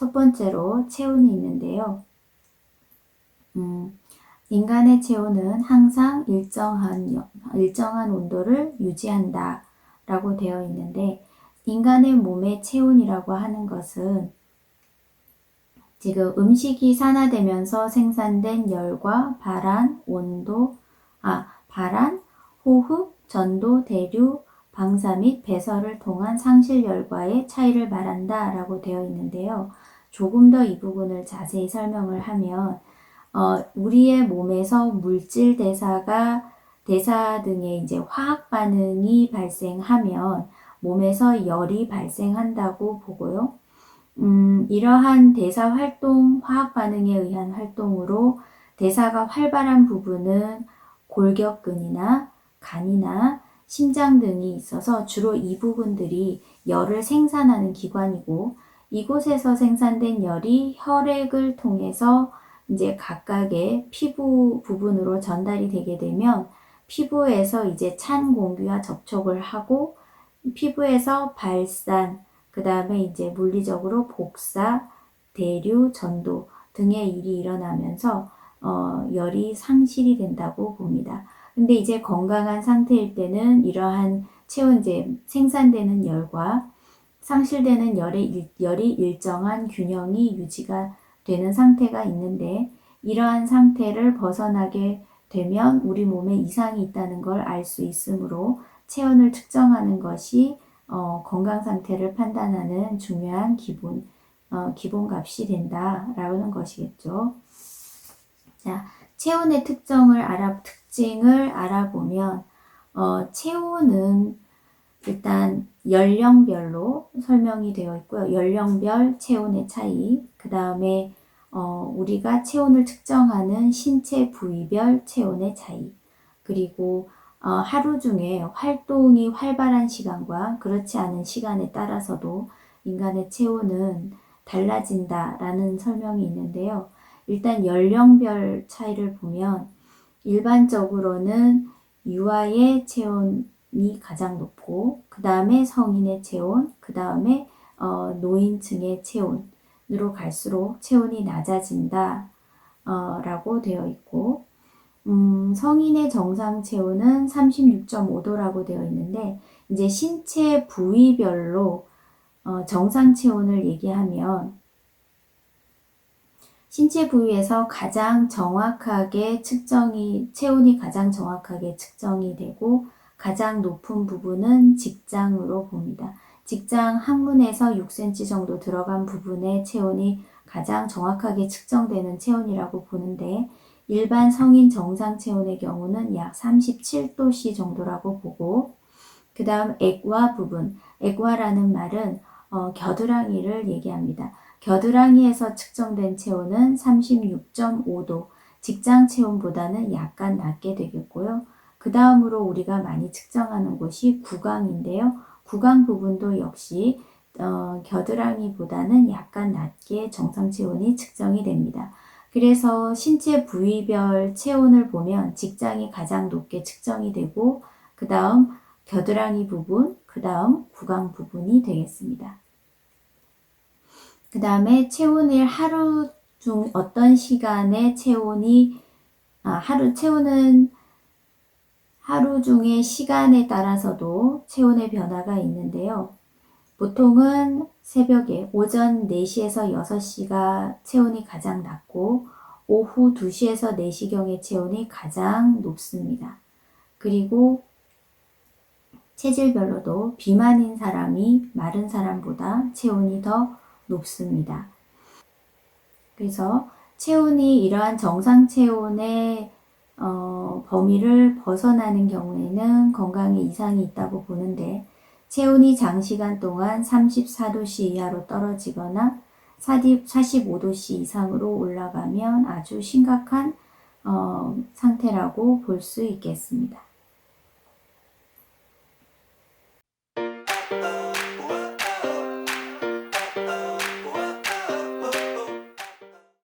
첫 번째로 체온이 있는데요. 음, 인간의 체온은 항상 일정한, 여- 일정한 온도를 유지한다 라고 되어 있는데, 인간의 몸의 체온이라고 하는 것은 지금 음식이 산화되면서 생산된 열과 발한, 온도, 아, 발한, 호흡, 전도, 대류, 방사 및 배설을 통한 상실 열과의 차이를 말한다 라고 되어 있는데요. 조금 더 이 부분을 자세히 설명을 하면, 어, 우리의 몸에서 물질 대사가, 대사 등의 이제 화학 반응이 발생하면 몸에서 열이 발생한다고 보고요. 음, 이러한 대사 활동, 화학 반응에 의한 활동으로 대사가 활발한 부분은 골격근이나 간이나 심장 등이 있어서 주로 이 부분들이 열을 생산하는 기관이고 이곳에서 생산된 열이 혈액을 통해서 이제 각각의 피부 부분으로 전달이 되게 되면 피부에서 이제 찬 공기와 접촉을 하고 피부에서 발산, 그 다음에 이제 물리적으로 복사, 대류, 전도 등의 일이 일어나면서 어, 열이 상실이 된다고 봅니다. 근데 이제 건강한 상태일 때는 이러한 체온제 생산되는 열과 상실되는 열의 일, 열이 일정한 균형이 유지가 되는 상태가 있는데 이러한 상태를 벗어나게 되면 우리 몸에 이상이 있다는 걸 알 수 있으므로 체온을 측정하는 것이 어, 건강 상태를 판단하는 중요한 기본 어, 기본 값이 된다라는 것이겠죠. 자, 체온의 특정을 알아 특징을 알아보면 어, 체온은 일단 연령별로 설명이 되어 있고요. 연령별 체온의 차이, 그 다음에 어, 우리가 체온을 측정하는 신체 부위별 체온의 차이, 그리고 어, 하루 중에 활동이 활발한 시간과 그렇지 않은 시간에 따라서도 인간의 체온은 달라진다라는 설명이 있는데요. 일단 연령별 차이를 보면 일반적으로는 유아의 체온이 가장 높고 그 다음에 성인의 체온, 그 다음에 어, 노인층의 체온으로 갈수록 체온이 낮아진다 어, 라고 되어 있고 음, 성인의 정상 체온은 36.5도라고 되어 있는데 이제 신체 부위별로 어, 정상 체온을 얘기하면 신체 부위에서 가장 정확하게 측정이 체온이 가장 정확하게 측정이 되고 가장 높은 부분은 직장으로 봅니다. 직장 항문에서 6cm 정도 들어간 부분의 체온이 가장 정확하게 측정되는 체온이라고 보는데 일반 성인 정상 체온의 경우는 약 37도씨 정도라고 보고 그 다음 액화 부분, 액화라는 말은 어, 겨드랑이를 얘기합니다. 겨드랑이에서 측정된 체온은 36.5도, 직장 체온보다는 약간 낮게 되겠고요. 그 다음으로 우리가 많이 측정하는 곳이 구강인데요. 구강 부분도 역시 어, 겨드랑이보다는 약간 낮게 정상 체온이 측정이 됩니다. 그래서 신체 부위별 체온을 보면 직장이 가장 높게 측정이 되고 그 다음 겨드랑이 부분, 그 다음 구강 부분이 되겠습니다. 그 다음에 체온을 하루 중 어떤 시간에 체온이 아, 하루 체온은 하루 중의 시간에 따라서도 체온의 변화가 있는데요. 보통은 새벽에 오전 4시에서 6시가 체온이 가장 낮고 오후 2시에서 4시경의 체온이 가장 높습니다. 그리고 체질별로도 비만인 사람이 마른 사람보다 체온이 더 높습니다. 그래서 체온이 이러한 정상 체온의 어, 범위를 벗어나는 경우에는 건강에 이상이 있다고 보는데 체온이 장시간 동안 34도씨 이하로 떨어지거나 45도씨 이상으로 올라가면 아주 심각한 어, 상태라고 볼 수 있겠습니다.